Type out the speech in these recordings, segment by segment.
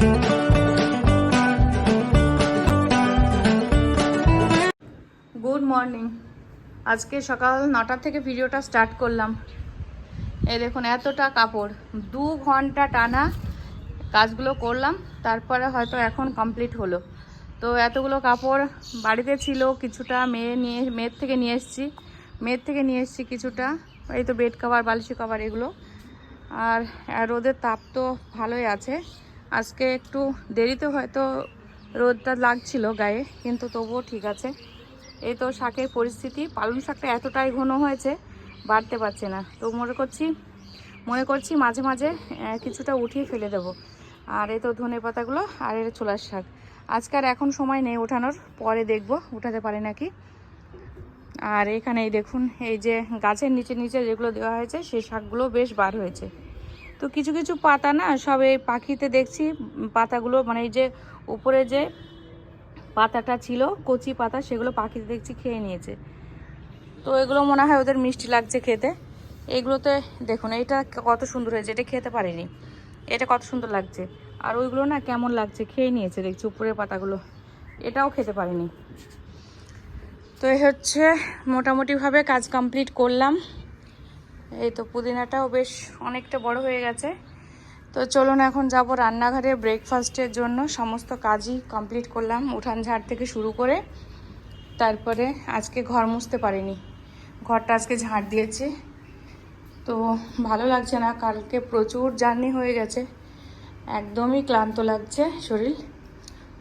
Good morning আজকে সকাল নটা থেকে ভিডিওটা স্টার্ট করলাম। এই দেখুন, এতটা কাপড়। দু ঘণ্টা টানা কাজগুলো করলাম, তারপরে হয়তো এখন কমপ্লিট হলো। তো এতগুলো কাপড় বাড়িতে ছিল, কিছুটা মেয়ে নিয়ে, মেয়ের থেকে নিয়ে এসেছি। মেয়ের থেকে নিয়ে এসেছি কিছুটা, এই তো বেড কভার বালিশি কভার এগুলো। আর রোদের তাপ তো ভালোই আছে। আজকে একটু দেরিতে হয়তো রোদটা লাগছিল গায়ে, কিন্তু তবুও ঠিক আছে। এই তো শাকের পরিস্থিতি, পালং শাকটা এতটাই ঘন হয়েছে, বাড়তে পারছে না। তো মনে করছি মনে করছি মাঝে মাঝে কিছুটা উঠিয়ে ফেলে দেব। আর এই তো ধনে পাতাগুলো আর এর ছোলার শাক। আজকে আর এখন সময় নেই ওঠানোর, পরে দেখব উঠাতে পারে নাকি। আর এখানে এই দেখুন, এই যে গাছের নিচে নিচে যেগুলো দেওয়া হয়েছে, সেই শাকগুলো বেশ বার হয়েছে। তো কিছু কিছু পাতা না সব এই পাখিতে দেখছি পাতাগুলো মানে এই যে উপরে যে পাতাটা ছিল, কচি পাতা, সেগুলো পাখিতে দেখছি খেয়ে নিয়েছে। তো এগুলো মনে হয় ওদের মিষ্টি লাগছে খেতে। এগুলোতে দেখুন, এইটা কত সুন্দর হয়েছে, এটা খেতে পারিনি। এটা কত সুন্দর লাগছে। আর ওইগুলো না কেমন লাগছে, খেয়ে নিয়েছে দেখছি উপরের পাতাগুলো। এটাও খেতে পারিনি। তো এই হচ্ছে মোটামুটিভাবে কাজ কমপ্লিট করলাম। এই তো পুদিনাটাও বেশ অনেকটা বড় হয়ে গেছে। তো চলুন এখন যাব রান্নাঘরে ব্রেকফাস্টের জন্য। সমস্ত কাজই কমপ্লিট করলাম উঠান ঝাড় থেকে শুরু করে তারপরে আজকে ঘর মুছতে পারিনি। ঘরটা আজকে ঝাড় দিয়েছি। তো ভালো লাগছে না, কালকে প্রচুর জার্নি হয়ে গেছে। একদমই ক্লান্ত লাগছে শরীর।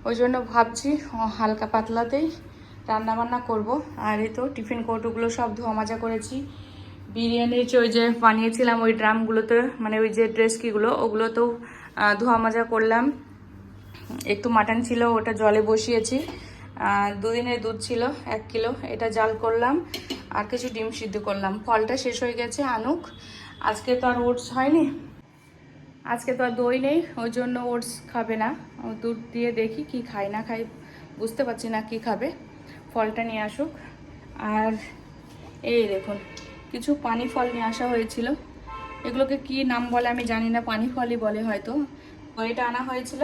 ওই জন্য ভাবছি হালকা পাতলাতেই রান্না বান্না করব। আর এই তো টিফিন কৌটোগুলো সব ধোয়া মাজা করেছি। বিরিয়ানির ওই যে বানিয়েছিলাম ওই ড্রামগুলোতে মানে ওই যে ড্রেস কিগুলো, ওগুলোতেও ধোয়া মাজা করলাম। একটু মাটন ছিল, ওটা জলে বসিয়েছি। দুদিনের দুধ ছিল, এক কিলো, এটা জাল করলাম। আর কিছু ডিম সিদ্ধ করলাম। ফলটা শেষ হয়ে গেছে, আনুক। আজকে তো আর ওটস হয়নি। আজকে তো আর দই নেই, ওই জন্য ওটস খাবে না। দুধ দিয়ে দেখি কি খায়, না খাই বুঝতে পারছি না কি খাবে। ফলটা নিয়ে আসুক। আর এই দেখুন কিছু পানি ফল নিয়ে আসা হয়েছিল। এগুলোকে কি নাম বলে আমি জানি না পানি ফলই বলে হয়তো। তো এটা আনা হয়েছিল,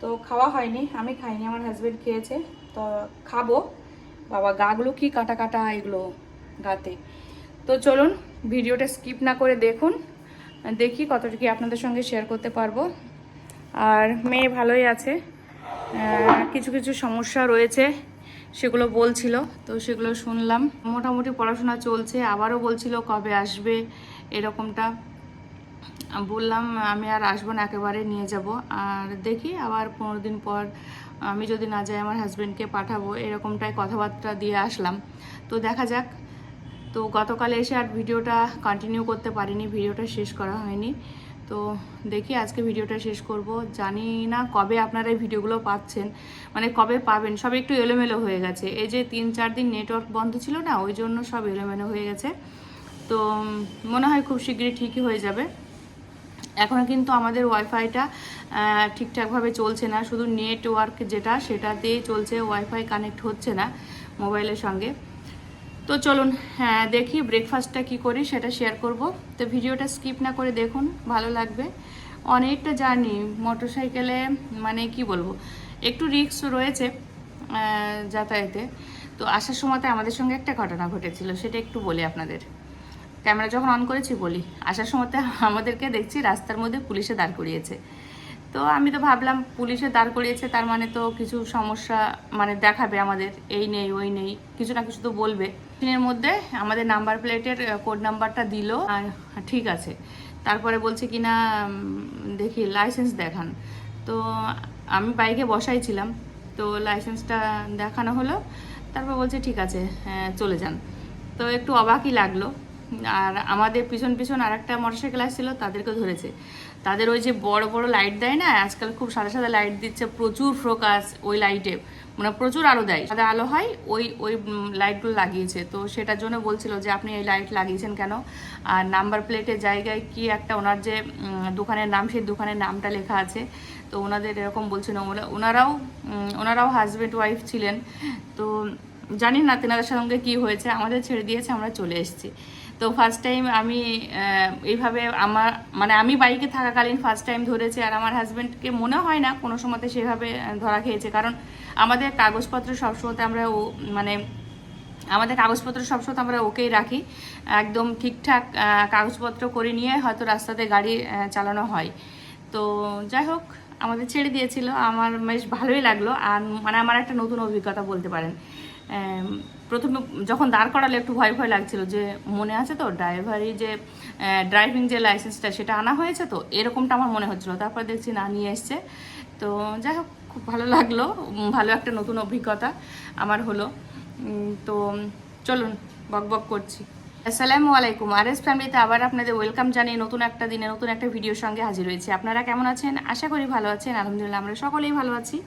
তো খাওয়া হয়নি, আমি খাইনি, আমার হাজব্যান্ড খেয়েছে। তো খাব, বাবা গাগুলো কি কাটা কাটা এগুলো গাতে। তো চলুন ভিডিওটা স্কিপ না করে দেখুন, দেখি কতটা কি আপনাদের সঙ্গে শেয়ার করতে পারব। আর মেয়ে ভালোই আছে কিছু কিছু সমস্যা রয়েছে। সেগুলো বলছিল, তো সেগুলো শুনলাম। মোটামুটি পড়াশোনা চলছে, আবারও বলছিল কবে আসবে এরকমটা। বললাম, আমি আর আসব না, একেবারে নিয়ে যাব। আর দেখি আবার পনেরো দিন পর আমি যদি না যাই, আমার হাজব্যান্ডকে পাঠাবো। এরকমটাই কথাবার্তা দিয়ে আসলাম। তো দেখা যাক। তো গতকালে এসে আর ভিডিওটা কন্টিনিউ করতে পারিনি, ভিডিওটা শেষ করা হয়নি। তো দেখি আজকে ভিডিওটা শেষ করব। জানি না কবে আপনারা এই ভিডিওগুলো পাচ্ছেন মানে কবে পাবেন, সব একটু এলোমেলো হয়ে গেছে। এই যে তিন চার দিন নেটওয়ার্ক বন্ধ ছিল না, ওই জন্য সব এলোমেলো হয়ে গেছে। তো মনে হয় খুব শীঘ্রই ঠিকই হয়ে যাবে। এখনও কিন্তু আমাদের ওয়াইফাইটা ঠিকঠাকভাবে চলছে না। শুধু নেটওয়ার্ক যেটা, সেটাতেই চলছে। ওয়াইফাই কানেক্ট হচ্ছে না মোবাইলের সঙ্গে। তো চলুন হ্যাঁ দেখি ব্রেকফাস্টটা কি করি, সেটা শেয়ার করব। তো ভিডিওটা স্কিপ না করে দেখুন, ভালো লাগবে। অনেকটা জার্নি মোটরসাইকেলে মানে কি বলব, একটু রিস্ক রয়েছে যাতায়াতে। তো আসার সময়তে আমাদের সঙ্গে একটা ঘটনা ঘটেছিল, সেটা একটু বলি আপনাদের। ক্যামেরা যখন অন করেছি, বলি। আসার সময়তে আমাদেরকে দেখছি রাস্তার মধ্যে পুলিশে দাঁড় করিয়েছে। তো আমি তো ভাবলাম পুলিশে দাঁড় করিয়েছে তার মানে তো কিছু সমস্যা মানে দেখাবে আমাদের এই নেই ওই নেই কিছু না কিছু তো বলবে। দিনের মধ্যে আমাদের নাম্বার প্লেটের কোড নাম্বারটা দিল আর ঠিক আছে। তারপরে বলছে কি না দেখি লাইসেন্স দেখান। তো আমি বাইকে বসাই ছিলাম তো লাইসেন্সটা দেখানো হলো। তারপর বলছে ঠিক আছে হ্যাঁ, চলে যান। তো একটু অবাকই লাগল। আর আমাদের পিছন পিছন আর একটা মোটরসাইকেল আসছিল তাদেরকে ধরেছে। তাদের ওই যে বড় বড় লাইট দেয় না, আজকাল খুব সাদা সাদা লাইট দিচ্ছে, প্রচুর ফোকাস ওই লাইটে মানে প্রচুর আলো দেয়। সাদা আলো হয়, ওই ওই লাইটগুলো লাগিয়েছে। তো সেটার জন্য বলছিল যে, আপনি এই লাইট লাগিয়েছেন কেন? আর নাম্বার প্লেটের জায়গায় কি একটা ওনার যে দোকানের নাম, সেই দোকানের নামটা লেখা আছে। তো ওনাদের এরকম বলছিল ওনারাও ওনারাও হাজব্যান্ড ওয়াইফ ছিলেন। তো জানি না তেনাদের সঙ্গে কি হয়েছে, আমাদের ছেড়ে দিয়েছে, আমরা চলে এসেছি। তো ফার্স্ট টাইম আমি এইভাবে আমার মানে আমি বাইকে থাকাকালীন ফার্স্ট টাইম ধরেছি আর আমার হাজব্যান্ডকে মনে হয় না কোনো সময়তে সেভাবে ধরা খেয়েছে। কারণ আমাদের কাগজপত্র সবসময় আমরা ও মানে আমাদের কাগজপত্র সবসময় আমরা ওকেই রাখি। একদম ঠিকঠাক কাগজপত্র করে নিয়ে হয়তো রাস্তাতে গাড়ি চালানো হয়। তো যাই হোক, আমাদের ছেড়ে দিয়েছিল। আমার বেশ ভালোই লাগল। আর মানে আমার একটা নতুন অভিজ্ঞতা বলতে পারেন। প্রথমে যখন দাঁড় করালে একটু ভয় ভয় লাগছিল যে মনে আছে তো ড্রাইভারি যে ড্রাইভিং যে লাইসেন্সটা সেটা আনা হয়েছে তো এরকমটা আমার মনে হচ্ছিল। তারপর দেখছি না, নিয়ে এসছে। তো যাই হোক, খুব ভালো লাগল। ভালো একটা নতুন অভিজ্ঞতা আমার হলো। তো চলুন, বক বক করছি। আসসালামু আলাইকুম। আর এস ফ্যামিলিতে আবার আপনাদের ওয়েলকাম জানিয়ে নতুন একটা দিনে নতুন একটা ভিডিওর সঙ্গে হাজির হয়েছি। আপনারা কেমন আছেন? আশা করি ভালো আছেন। আলহামদুলিল্লাহ, আমরা সকলেই ভালো আছি।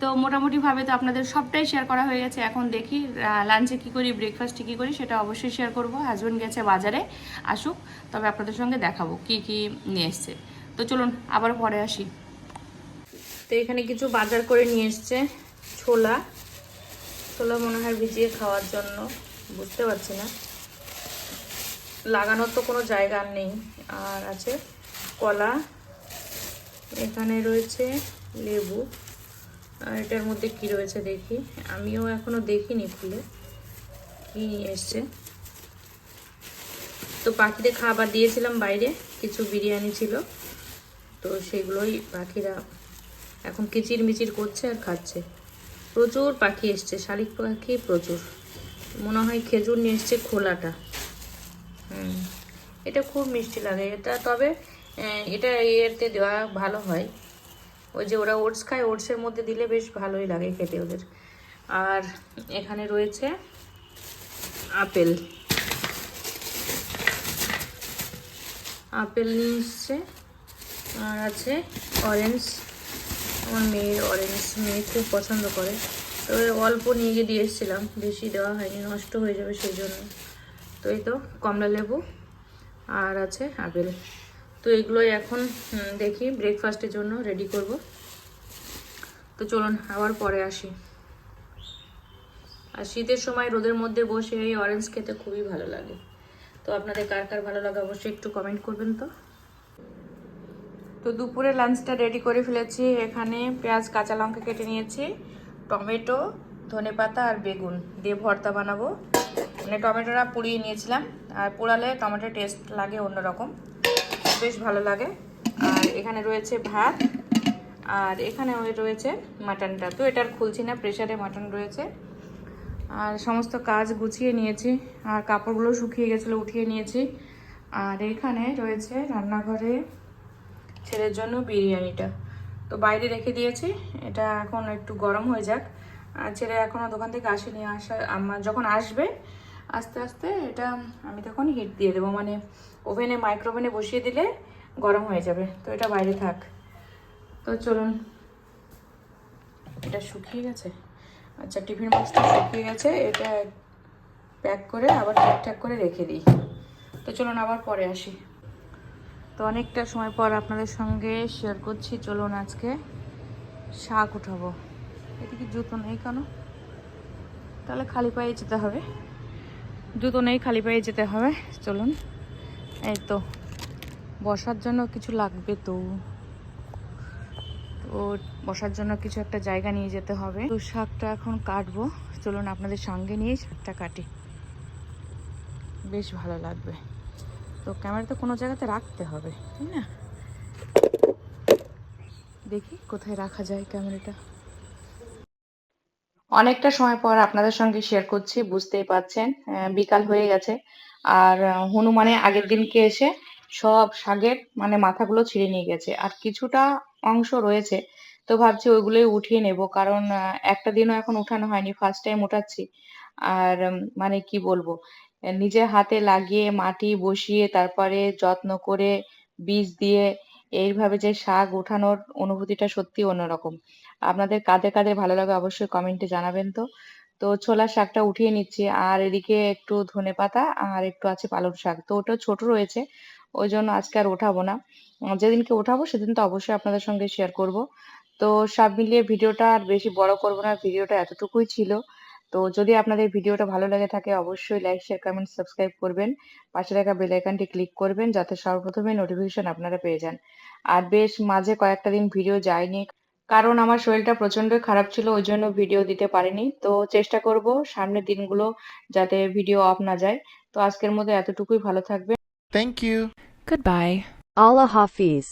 তো মোটামুটিভাবে তো আপনাদের সবটাই শেয়ার করা হয়ে গেছে। এখন দেখি লাঞ্চে কী করি ব্রেকফাস্টে কী করি, সেটা অবশ্যই শেয়ার করব। হাজব্যান্ড গেছে বাজারে, আসুক, তবে আপনাদের সঙ্গে দেখাবো কি কি নিয়ে এসছে। তো চলুন, আবার পরে আসি। তো এখানে কিছু বাজার করে নিয়ে এসছে, ছোলা। ছোলা মনে হয় ভিজিয়ে খাওয়ার জন্য, বুঝতে পারছি না। লাগানোর তো কোনো জায়গা নেই। আর আছে কলা, এখানে রয়েছে লেবু। আর এটার মধ্যে কি রয়েছে দেখি। আমিও এখনও দেখিনি খুলে। কি এসছে? তো পাখিদের খাবার দিয়েছিলাম বাইরে, কিছু বিরিয়ানি ছিল। তো সেগুলোই পাখিরা এখন কিচির মিচির করছে আর খাচ্ছে। প্রচুর পাখি এসছে, শালিক পাখি প্রচুর। মনে হয় খেজুর নিয়ে এসছে খোলাটা। এটা খুব মিষ্টি লাগে। এটা তবে এটা এতে দেওয়া ভালো হয়। ওই যে ওরা ওটস খায়, ওটসের মধ্যে দিলে বেশ ভালোই লাগে খেতে ওদের। আর এখানে রয়েছে আপেল। আপেল নিয়ে এসছে। আর আছে অরেঞ্জ। আমার মেয়ের অরেঞ্জ, মেয়ে খুব পছন্দ করে। তবে অল্প নিয়ে গিয়ে দিয়ে এসেছিলাম। বেশি দেওয়া হয়নি, নষ্ট হয়ে যাবে সেই জন্য। তো এই তো কমলা লেবু আর আছে আপেল। তো এগুলোই এখন দেখি ব্রেকফাস্টের জন্য রেডি করব। তো চলুন আবার পরে আসি। আর শীতের সময় রোদের মধ্যে বসে এই অরেঞ্জ খেতে খুবই ভালো লাগে। তো আপনাদের কার কার ভালো লাগে অবশ্যই একটু কমেন্ট করবেন তো। তো দুপুরে লাঞ্চটা রেডি করে ফেলেছি। এখানে পেঁয়াজ, কাঁচা লঙ্কা কেটে নিয়েছি, টমেটো, ধনেপাতা আর বেগুন দিয়ে ভর্তা বানাবো। মানে টমেটোটা পুড়িয়ে নিয়েছিলাম। আর পোড়ালে টমেটোর টেস্ট লাগে অন্যরকম। বেশ ভালো লাগে। আর এখানে রয়েছে ভাত। আর এখানে রয়েছে মাটনটা। তো এটা আর খুলছি না প্রেশারে মাটন রয়েছে। আর সমস্ত কাজ গুছিয়ে নিয়েছি। আর কাপড়গুলো শুকিয়ে গেছিল, উঠিয়ে নিয়েছি। আর এখানে রয়েছে রান্নাঘরে ছেলের জন্য বিরিয়ানিটা। তো বাইরে রেখে দিয়েছি। এটা এখন একটু গরম হয়ে যাক। আর ছেলে এখনও দোকান থেকে আসেনি। আসা আমার যখন আসবে আস্তে আস্তে এটা আমি তখন হিট দিয়ে দেবো। মানে ওভেনে মাইক্রোওভেনে বসিয়ে দিলে গরম হয়ে যাবে। তো এটা বাইরে থাক। তো চলুন। এটা শুকিয়ে গেছে। আচ্ছা টিফিন বক্সটা শুকিয়ে গেছে। এটা প্যাক করে আবার ঠিকঠাক করে রেখে দিই। তো চলুন আবার পরে আসি। তো অনেকটা সময় পর আপনাদের সঙ্গে শেয়ার করছি। চলুন আজকে শাক উঠাবো। এটা কি জুতো নেই কেন? তাহলে খালি পায়ে যেতে হবে। জুতো নেই, খালি পায়ে যেতে হবে। চলুন। এই তো, বসার জন্য কিছু লাগবে তো। তো বসার জন্য কিছু একটা জায়গা নিয়ে যেতে হবে। তো শাকটা এখন কাটবো। চলুন আপনাদের সঙ্গে নিয়ে শাকটা কাটি। বেশ ভালো লাগবে। তো ক্যামেরা তো কোনো জায়গাতে রাখতে হবে, তাই না? দেখি কোথায় রাখা যায় ক্যামেরাটা। অনেকটা সময় পর আপনাদের সঙ্গে শেয়ার করছি, বুঝতেই পাচ্ছেন বিকাল হয়ে গেছে। আর হনুমানে আগের দিনকে এসে সব শাকের মানে মাথাগুলো ছিঁড়ে নিয়ে গেছে। আর কিছুটা অংশ রয়েছে, তো ভাবছি ওইগুলোই উঠিয়ে নেব। কারণ একটা দিনও এখন উঠানো হয়নি ফার্স্ট টাইম উঠাচ্ছি। আর মানে কি বলব? নিজে হাতে লাগিয়ে মাটি বসিয়ে, তারপরে যত্ন করে বীজ দিয়ে, এইভাবে যে শাক উঠানোর অনুভূতিটা সত্যি অন্যরকম। আপনাদের কাদের কাদের ভালো লাগে অবশ্যই কমেন্টে জানাবেন তো। তো ছোলার শাকটা উঠিয়ে নিচ্ছি, আর এদিকে একটু ধনেপাতা আর একটু আছে পালং শাক। তো ওটা ছোট রয়েছে, ওই জন্য আজকে আর ওঠাবো না। যেদিনকে ওঠাবো সেদিন তো অবশ্যই আপনাদের সঙ্গে শেয়ার করব। তো সব মিলিয়ে ভিডিওটা আর বেশি বড় করব না, ভিডিওটা এতটুকুই ছিল। তো যদি আপনাদের ভিডিওটা ভালো লাগে থাকে অবশ্যই লাইক শেয়ার কমেন্ট সাবস্ক্রাইব করবেন। পাশে থাকা বেল আইকনটি ক্লিক করবেন, যাতে সর্বপ্রথমে নোটিফিকেশন আপনারা পেয়ে যান। আর বেশ মাঝে কয়েকটা দিন ভিডিও যায়নি। কারণ আমার শরীরটা প্রচণ্ড খারাপ ছিল ওই জন্য ভিডিও দিতে পারিনি। তো চেষ্টা করব সামনের দিনগুলো যাতে ভিডিও অফ না যায়। তো আজকের মধ্যে এতটুকুই ভালো থাকবে thank you good bye Allah Hafiz.